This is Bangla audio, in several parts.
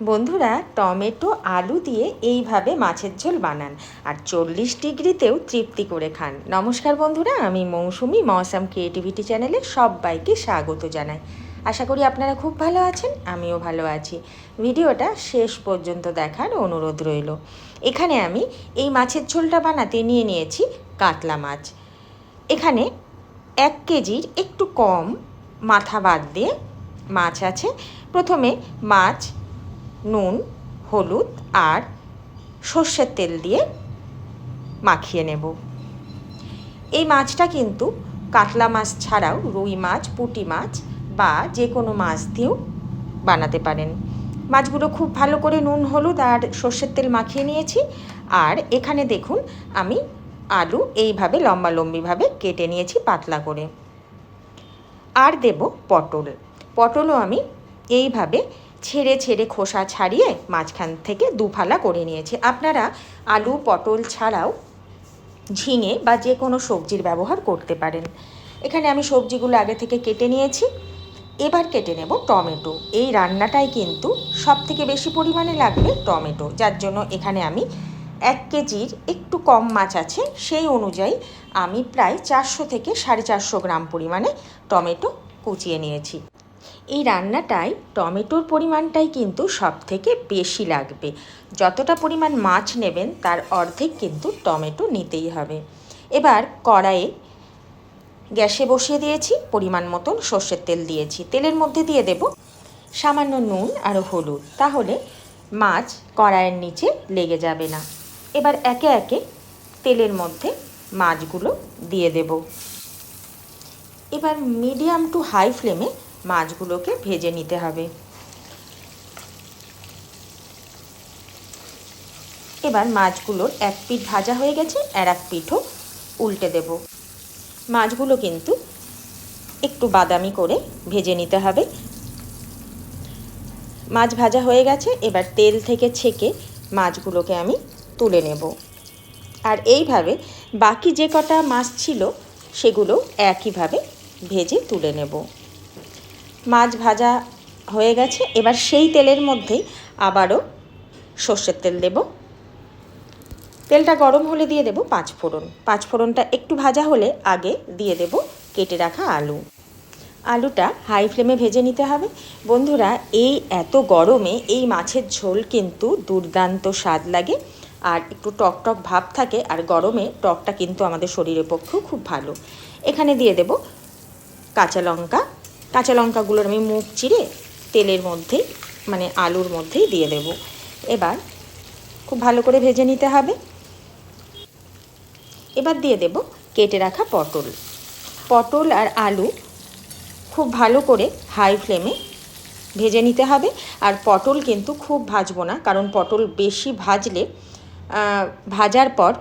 বন্ধুরা, টমেটো, আলু দিয়ে এইভাবে মাছের ঝোল বানান আর চল্লিশ ডিগ্রিতেও তৃপ্তি করে খান। নমস্কার বন্ধুরা, আমি মৌসুমি, মৌসাম ক্রিয়েটিভিটি চ্যানেলে সবাইকে স্বাগত জানাই। আশা করি আপনারা খুব ভালো আছেন, আমিও ভালো আছি। ভিডিওটা শেষ পর্যন্ত দেখার অনুরোধ রইল। এখানে আমি এই মাছের ঝোলটা বানাতে নিয়ে নিয়েছি কাতলা মাছ। এখানে এক কেজির একটু কম মাথা বাদ দিয়ে মাছ আছে। প্রথমে মাছ নুন, হলুদ আর সর্ষের তেল দিয়ে মাখিয়ে নেব। এই মাছটা কিন্তু কাতলা মাছ ছাড়াও রুই মাছ, পুটি মাছ বা যে কোনো মাছ দিয়েও বানাতে পারেন। মাছগুলো খুব ভালো করে নুন, হলুদ আর সর্ষের তেল মাখিয়ে নিয়েছি। আর এখানে দেখুন, আমি আলু এইভাবে লম্বা লম্বিভাবে কেটে নিয়েছি পাতলা করে। আর দেব পটল। পটলও আমি এইভাবে ছেড়ে ছেড়ে খোসা ছাড়িয়ে মাঝখান থেকে দুফালা করে নিয়েছি। আপনারা আলু, পটল ছাড়াও ঝিঙে বা যে কোনো সবজির ব্যবহার করতে পারেন। এখানে আমি সবজিগুলো আগে থেকে কেটে নিয়েছি। এবার কেটে নেব টমেটো। এই রান্নাটাই কিন্তু সব থেকে বেশি পরিমাণে লাগবে টমেটো, যার জন্য এখানে আমি এক কেজির একটু কম মাছ আছে, সেই অনুযায়ী আমি প্রায় চারশো থেকে সাড়ে চারশো গ্রাম পরিমাণে টমেটো কুচিয়ে নিয়েছি। এই রান্নাটায় টমেটোর পরিমাণটাই কিন্তু সব থেকে বেশি লাগবে। যতটা পরিমাণ মাছ নেবেন, তার অর্ধেক কিন্তু টমেটো নিতেই হবে। এবার কড়াইয়ে গ্যাসে বসিয়ে দিয়েছি, পরিমাণ মতন সর্ষের তেল দিয়েছি। তেলের মধ্যে দিয়ে দেব সামান্য নুন আর হলুদ। তাহলে মাছ কড়াইয়ের নিচে লেগে যাবে না। এবার একে একে তেলের মধ্যে মাছগুলো দিয়ে দেব। এবার মিডিয়াম টু হাই ফ্লেমে মাছগুলোকে ভেজে নিতে হবে। এবার মাছগুলোর এক পিঠ ভাজা হয়ে গেছে, আর এক পিঠও উল্টে দেব। মাছগুলো কিন্তু একটু বাদামি করে ভেজে নিতে হবে। মাছ ভাজা হয়ে গেছে, এবার তেল থেকে ছেঁকে মাছগুলোকে আমি তুলে নেব। আর এইভাবে বাকি যে কটা মাছ ছিল, সেগুলো একইভাবে ভেজে তুলে নেব। মাছ ভাজা হয়ে গেছে। এবার সেই তেলের মধ্যেই আবারও সর্ষের তেল দেব। তেলটা গরম হলে দিয়ে দেব পাঁচ ফোড়ন। পাঁচ ফোড়নটা একটু ভাজা হলে আগে দিয়ে দেব কেটে রাখা আলু। আলুটা হাই ফ্লেমে ভেজে নিতে হবে। বন্ধুরা, এই এত গরমে এই মাছের ঝোল কিন্তু দুর্দান্ত স্বাদ লাগে। আর একটু টক টক ভাব থাকে, আর গরমে টকটা কিন্তু আমাদের শরীরের পক্ষেও খুব ভালো। এখানে দিয়ে দেব কাঁচা লঙ্কা কাঁচা লঙ্কাগুলোর আমি মুখ চিরে তেলের মধ্যে মানে আলুর মধ্যেই দিয়ে দেব। এবার খুব ভালো করে ভেজে নিতে হবে। এবার দিয়ে দেব কেটে রাখা পটল। পটল আর আলু খুব ভালো করে হাই ফ্লেমে ভেজে নিতে হবে। আর পটল কিন্তু খুব ভাজবো না, কারণ পটল বেশি ভাজলে ভাজার পর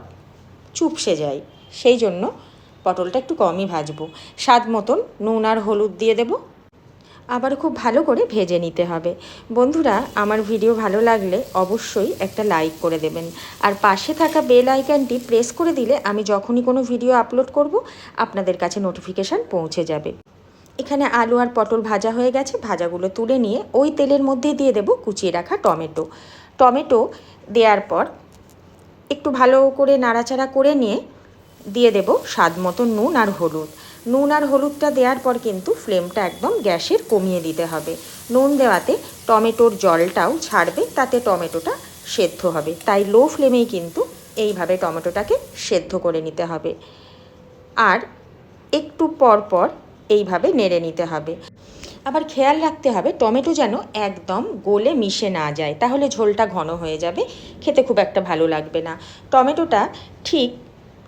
চুপসে যায়। সেই জন্য পটলটা একটু কমই ভাজবো। স্বাদ মতন নুন আর হলুদ দিয়ে দেব। আবার খুব ভালো করে ভেজে নিতে হবে। বন্ধুরা, আমার ভিডিও ভালো লাগলে অবশ্যই একটা লাইক করে দেবেন। আর পাশে থাকা বেল আইকনটি প্রেস করে দিলে আমি যখনই কোনো ভিডিও আপলোড করব, আপনাদের কাছে নোটিফিকেশান পৌঁছে যাবে। এখানে আলু আর পটল ভাজা হয়ে গেছে। ভাজাগুলো তুলে নিয়ে ওই তেলের মধ্যে দিয়ে দেব কুচিয়ে রাখা টমেটো। টমেটো দেওয়ার পর একটু ভালো করে নাড়াচাড়া করে নিয়ে দিয়ে দেব স্বাদ মতো নুন আর হলুদ। নুন আর হলুদটা দেওয়ার পর কিন্তু ফ্লেমটা একদম গ্যাসের কমিয়ে দিতে হবে। নুন দেওয়াতে টমেটোর জলটাও ছাড়বে, তাতে টমেটোটা সেদ্ধ হবে। তাই লো ফ্লেমেই কিন্তু এইভাবে টমেটোটাকে সেদ্ধ করে নিতে হবে। আর একটু পর পর এইভাবে নেড়ে নিতে হবে। আবার খেয়াল রাখতে হবে, টমেটো যেন একদম গোলে মিশে না যায়। তাহলে ঝোলটা ঘন হয়ে যাবে, খেতে খুব একটা ভালো লাগবে না। টমেটোটা ঠিক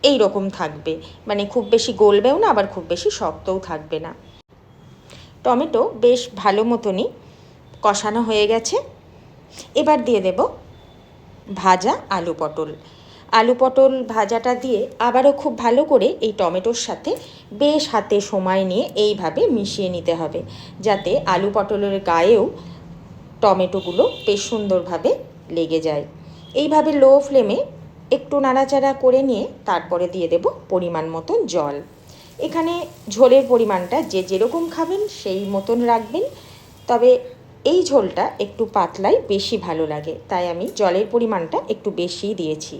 এই রকম থাকবে। মানে খুব বেশি গলবেও না, আবার খুব বেশি শক্তও থাকবে না। টমেটো বেশ ভালো মতনই কষানো হয়ে গেছে। এবার দিয়ে দেব ভাজা আলু পটল। আলু পটল ভাজাটা দিয়ে আবারও খুব ভালো করে এই টমেটোর সাথে বেশ হাতে সময় নিয়ে এইভাবে মিশিয়ে নিতে হবে, যাতে আলু পটলের গায়েও টমেটোগুলো বেশ সুন্দরভাবে লেগে যায়। এইভাবে লো ফ্লেমে একটু নাড়াচাড়া করে নিয়ে তারপরে দিয়ে দেব পরিমাণ মতন জল। এখানে ঝোলের পরিমাণটা যে যেরকম খাবেন সেই মতন রাখবেন। তবে এই ঝোলটা একটু পাতলাই বেশি ভালো লাগে, তাই আমি জলের পরিমাণটা একটু বেশিই দিয়েছি।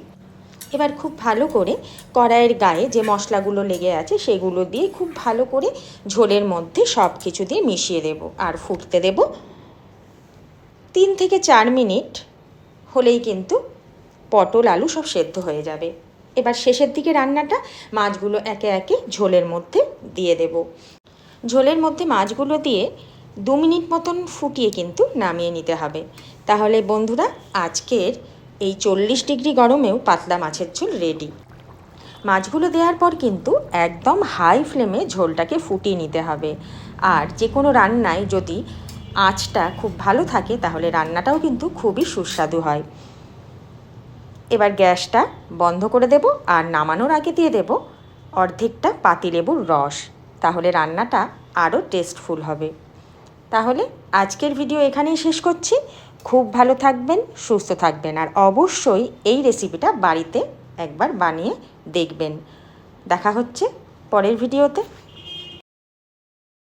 এবার খুব ভালো করে কড়াইয়ের গায়ে যে মশলাগুলো লেগে আছে সেগুলো দিয়ে খুব ভালো করে ঝোলের মধ্যে সব কিছু দিয়ে মিশিয়ে দেব আর ফুটতে দেব। তিন থেকে চার মিনিট হলেই কিন্তু পটল, আলু সব সেদ্ধ হয়ে যাবে। এবার শেষের দিকে রান্নাটা মাছগুলো একে একে ঝোলের মধ্যে দিয়ে দেব। ঝোলের মধ্যে মাছগুলো দিয়ে দু মিনিট মতন ফুটিয়ে কিন্তু নামিয়ে নিতে হবে। তাহলে বন্ধুরা, আজকের এই চল্লিশ ডিগ্রি গরমেও পাতলা মাছের ঝোল রেডি মাছগুলো দেওয়ার পর কিন্তু একদম হাই ফ্লেমে ঝোলটাকে ফুটিয়ে নিতে হবে। আর যে কোনো রান্নায় যদি আঁচটা খুব ভালো থাকে, তাহলে রান্নাটাও কিন্তু খুবই সুস্বাদু হয়। এবার গ্যাসটা বন্ধ করে দেব আর নামানোর আগে দিয়ে দেব অর্ধেকটা পাতিলেবুর রস। তাহলে রান্নাটা আরও টেস্টফুল হবে। তাহলে আজকের ভিডিও এখানেই শেষ করছি। খুব ভালো থাকবেন, সুস্থ থাকবেন আর অবশ্যই এই রেসিপিটা বাড়িতে একবার বানিয়ে দেখবেন। দেখা হচ্ছে পরের ভিডিওতে